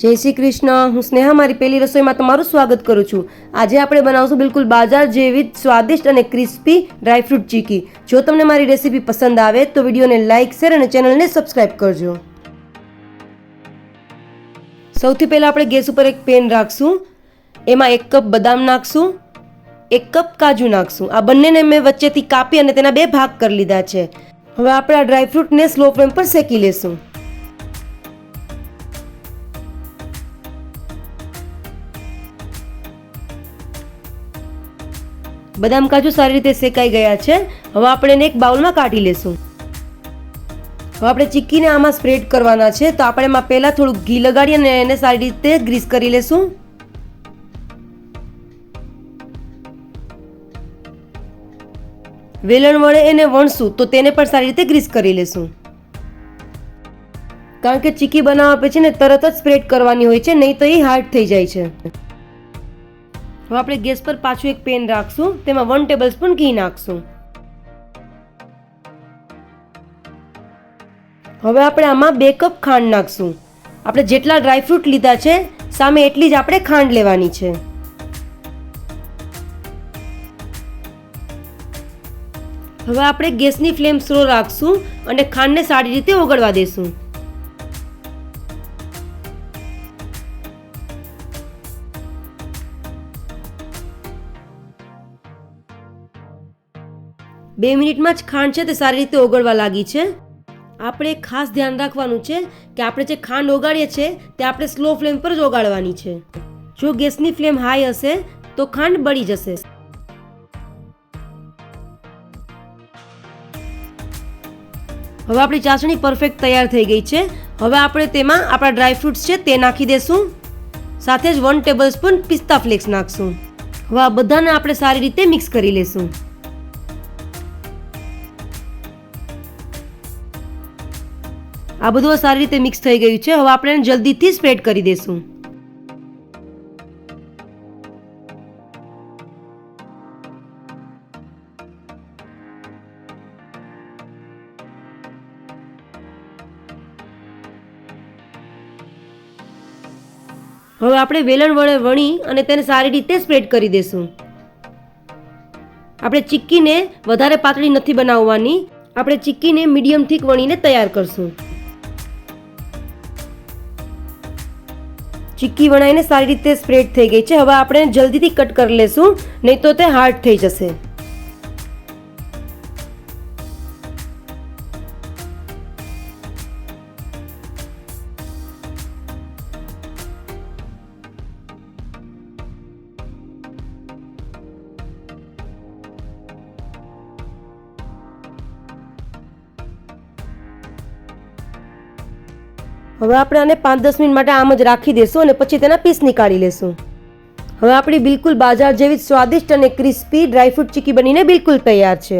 જય શ્રી કૃષ્ણ. હું સ્નેહા, મારી પહેલી રસોઈમાં તમારું સ્વાગત કરું છું. આજે આપણે બનાવશું બિલકુલ બાજાર જેવી જ સ્વાદિષ્ટ અને ક્રિસ્પી ડ્રાયફ્રૂટ ચીકી. જો તમને મારી રેસીપી પસંદ આવે તો વિડીયોને લાઇક, શેર અને ચેનલને સબસ્ક્રાઇબ કરજો. સૌથી પહેલાં આપણે ગેસ ઉપર એક પેન રાખશું. એમાં એક કપ બદામ નાખશું. એક કપ કાજુ નાખશું. આ બંનેને મેં વચ્ચેથી કાપી અને તેના બે ભાગ કરી લીધા છે. હવે આપણે આ ડ્રાયફ્રૂટને સ્લો ફ્લેમ પર શેકી લેશું. બદામ કાજુ સારી રીતે શેકાઈ ગયા છે. હવે આપણે એને એક બાઉલમાં કાઢી લેશું. હવે આપણે ચીક્કીને આમાં સ્પ્રેડ કરવાના છે. તો આપણે એમાં પહેલાં થોડુંક ઘી લગાડી અને એને સારી રીતે ગ્રીસ કરી લેશું. વેલણ વડે એને વણશું તો તેને પણ સારી રીતે ગ્રીસ કરી લેશું. કારણ કે ચીકી બનાવવા પછી ને તરત જ સ્પ્રેડ કરવાની હોય છે, નહીં તો એ હાર્ડ થઈ જાય છે. હવે આપણે ગેસ પર પાછું એક પેન રાખશું. તેમાં વન ટેબલ સ્પૂન ઘી નાખશું. હવે આપણે આમાં બે કપ ખાંડ નાખશું. આપણે જેટલા ડ્રાયફ્રૂટ લીધા છે, સામે એટલી જ આપણે ખાંડ લેવાની છે. હવે આપણે ગેસની ફ્લેમ સ્લો રાખશું અને ખાંડને સારી રીતે ઓગળવા દેશું. બે મિનિટમાં જ ખાંડ છે તે સારી રીતે ઓગળવા લાગી છે. આપણે ખાસ ધ્યાન રાખવાનું છે કે આપણે જે ખાંડ ઓગાળીએ છીએ તે આપણે સ્લો ફ્લેમ પર જ ઓગાળવાની છે. જો ગેસની ફ્લેમ હાઈ હશે તો ખાંડ બળી જશે. હવે આપણી ચાસણી પરફેક્ટ તૈયાર થઈ ગઈ છે. હવે આપણે તેમાં આપણા ડ્રાયફ્રૂટ્સ છે તે નાખી દેશું. સાથે જ વન ટેબલ સ્પૂન પિસ્તા ફ્લેક્સ નાખશું. હવે આ બધાને આપણે સારી રીતે મિક્સ કરી લેશું. આ બધું સારી રીતે મિક્સ થઈ ગયું છે. હવે આપણે એને જલ્દીથી સ્પ્રેડ કરી દેશું. હવે આપણે વેલણ વડે વણી અને તેને સારી રીતે સ્પ્રેડ કરી દેશું. આપણે ચીક્કીને વધારે પાતળી નથી બનાવવાની. આપણે ચીક્કીને મીડિયમ થીક વણીને તૈયાર કરશું. ચીક્કી વણાઈને સારી રીતે સ્પ્રેડ થઈ ગઈ છે. હવે આપણે જલ્દીથી કટ કરી લેશું, નહીં તો તે હાર્ડ થઈ જશે. હવે આપણે આને પાંચ દસ મિનિટ માટે આમ જ રાખી દેશું અને પછી તેના પીસ નીકાળી લેશું. હવે આપણી બિલકુલ બાજાર જેવી સ્વાદિષ્ટ અને ક્રિસ્પી ડ્રાયફ્રૂટ ચીકી બનીને બિલકુલ તૈયાર છે.